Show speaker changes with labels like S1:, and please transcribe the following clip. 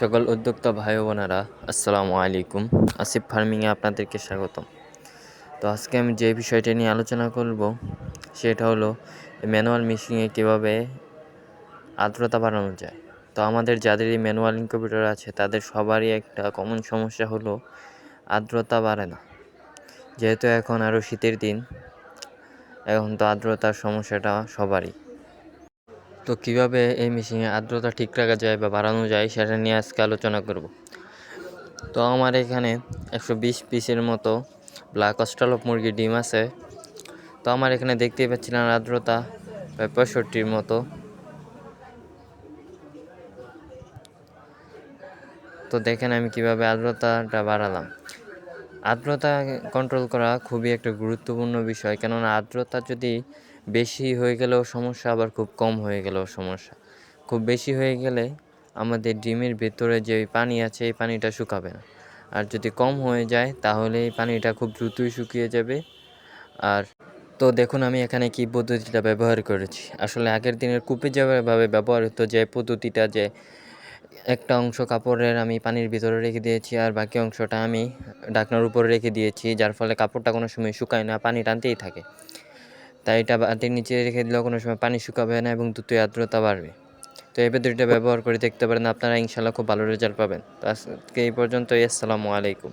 S1: সকল উদ্যোক্তা ভাই বোনেরা, আসসালামু আলাইকুম। আসিফ ফার্মিংয়ে আপনাদেরকে স্বাগতম। তো আজকে আমি যে বিষয়টা নিয়ে আলোচনা করব, সেটা হলো ম্যানুয়াল মেশিনে কীভাবে আর্দ্রতা বাড়ানো যায়। তো আমাদের যাদের এই ম্যানুয়াল ইনকিউবেটর আছে, তাদের সবারই একটা কমন সমস্যা হলো আর্দ্রতা বাড়ে না। যেহেতু এখন আরও শীতের দিন, এখন তো আর্দ্রতার সমস্যাটা সবারই। তো কীভাবে এই মেশিনে আর্দ্রতা ঠিক রাখা যায় বা বাড়ানো যায় সেটা নিয়ে আজকে আলোচনা করব। তো আমার এখানে একশো বিশ পিসের মতো ব্ল্যাক অস্ট্রালপ মুরগির ডিম আছে। তো আমার এখানে দেখতেই পাচ্ছিলাম আর্দ্রতা প্রায় পঁয়ষট্টির মতো। তো দেখেন আমি কীভাবে আর্দ্রতাটা বাড়ালাম। আর্দ্রতা কন্ট্রোল করা খুবই একটা গুরুত্বপূর্ণ বিষয়। কেননা আর্দ্রতা যদি বেশি হয়ে গেলেও সমস্যা, আবার খুব কম হয়ে গেলেও সমস্যা। খুব বেশি হয়ে গেলে আমাদের ডিমের ভেতরে যে পানি আছে, এই পানিটা শুকাবে না। আর যদি কম হয়ে যায়, তাহলে এই পানিটা খুব দ্রুতই শুকিয়ে যাবে। আর তো দেখুন, আমি এখানে কি পদ্ধতিটা ব্যবহার করেছি। আসলে আগের দিনের কূপে যেভাবে ব্যবহার হতো যে পদ্ধতিটা, যে একটা অংশ কাপড়ের আমি পানির ভিতরে রেখে দিয়েছি আর বাকি অংশটা আমি ঢাকনার উপরে রেখে দিয়েছি, যার ফলে কাপড়টা কোনো সময় শুকায় না, পানি টানতেই থাকে। তাই এটা বাটির নিচে রেখে দিলেও কোনো সময় পানি শুকাবে না এবং দ্রুতই আর্দ্রতা বাড়বে। তো এই পদ্ধতিটা ব্যবহার করে দেখতে পারেন, আপনারা ইনশাল্লাহ খুব ভালো রেজাল্ট পাবেন। তো আজকে এই পর্যন্তই, আসসালামু আলাইকুম।